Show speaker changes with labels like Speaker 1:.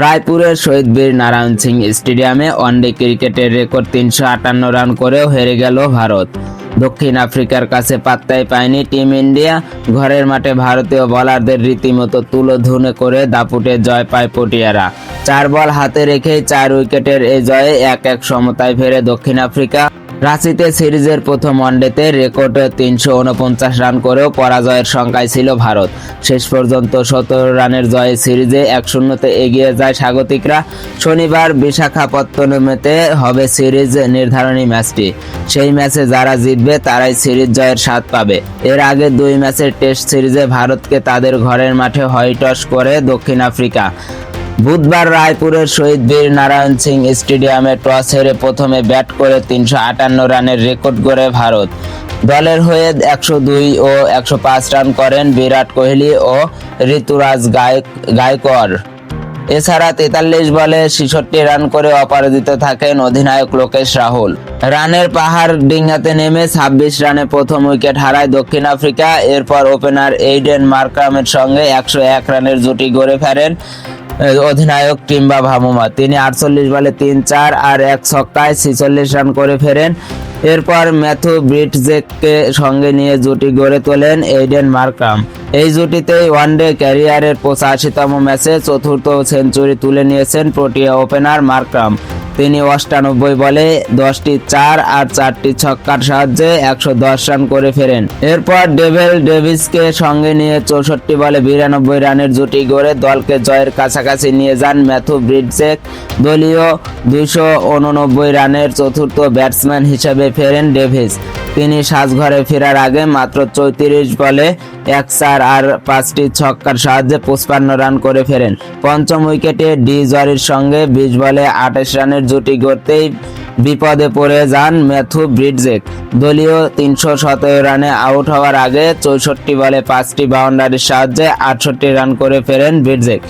Speaker 1: রায়পুরের শহীদ বীর নারায়ণ সিং স্টেডিয়ামে ওয়ানডে ক্রিকেটের রেকর্ড তিনশো আটান্ন রান করেও হেরে গেল ভারত। দক্ষিণ আফ্রিকার কাছে পাত্তাই পায়নি টিম ইন্ডিয়া। ঘরের মাঠে ভারতীয় বোলারদের রীতিমতো তুলোধুনে করে দাপুটে জয় পায় পটিয়ারা। চার বল হাতে রেখেই চার উইকেটের এই জয়ে এক এক সমতায় ফেরে দক্ষিণ আফ্রিকা। রাঁচিতে সিরিজের প্রথম ওয়ানডেতে রেকর্ড তিনশো উনপঞ্চাশ রান করেও পরাজয়ের সংখ্যায় ছিল ভারত। শেষ পর্যন্ত সতেরো রানের জয়ে সিরিজে এক শূন্যতে এগিয়ে যায় স্বাগতিকরা। শনিবার বিশাখাপত্তনমেতে হবে সিরিজ নির্ধারণী ম্যাচটি। সেই ম্যাচে যারা জিতবে তারাই সিরিজ জয়ের স্বাদ পাবে। এর আগে দুই ম্যাচের টেস্ট সিরিজে ভারতকে তাদের ঘরের মাঠে হয়টস করে দক্ষিণ আফ্রিকা। বুধবার রায়পুরের শহীদ বীর নারায়ণ সিং স্টেডিয়ামে টস হেরে প্রথমে ব্যাট করে তিনশো আটান্ন রানের রেকর্ড গড়ে ভারত। দলের হয়ে একশো দুই ও একশো পাঁচ রান করেন বিরাট কোহলি ও ঋতুরাজ গায়ক গায়কোয়াড়। এছাড়া তেতাল্লিশ বলে ছেষট্টি রান করে অপরাজিত থাকেন অধিনায়ক লোকেশ রাহুল। রানের পাহাড় ডিঙ্গাতে নেমে ছাব্বিশ রানে প্রথম উইকেট হারায় দক্ষিণ আফ্রিকা। এরপর ওপেনার এইডেন মার্কামের সঙ্গে একশো এক রানের জুটি গড়ে ফেরেন অধিনায়ক কিংবা ভামুমা তিনি আটচল্লিশ বলে তিন চার আর এক ছক্কায় ছিচল্লিশ রান করে ফেরেন। এরপর ম্যাথু ব্রিটজেককে সঙ্গে নিয়ে জুটি গড়ে তোলেন এইডেন মার্কাম। এই জুটিতেই ওয়ানডে ক্যারিয়ারের পঁচাশিতম ম্যাচে চতুর্থ সেঞ্চুরি তুলে নিয়েছেন প্রোটিয়া ওপেনার মার্কাম। তিনি অষ্টানব্বই বলে দশটি চার আর চারটি ছক্কার সাহায্যে একশো দশ রান করে ফেরেন। এরপর ডেভেল ডেভিসকে সঙ্গে নিয়ে চৌষট্টি বলে বিরানব্বই রানের জুটি গড়ে দলকে জয়ের কাছাকাছি নিয়ে যান ম্যাথু ব্রিডসেক। দলীয় দুইশো উননব্বই রানের চতুর্থ ব্যাটসম্যান হিসেবে ফেরেন ডেভিস। তিনি সাজঘরে ফেরার আগে মাত্র চৌত্রিশ বলে এক চার আর পাঁচটি ছক্কার সাহায্যে পঁচপান্ন রান করে ফেরেন। পঞ্চম উইকেটে ডি জরির সঙ্গে বিশ বলে আঠাশ রানের জুটি গড়তেই বিপদে পড়ে যান ম্যাথু ব্রিডজেক। দলীয় তিনশো সতেরো রানে আউট হওয়ার আগে চৌষট্টি বলে পাঁচটি বাউন্ডারির সাহায্যে আটষট্টি রান করে ফেরেন ব্রিডজেক।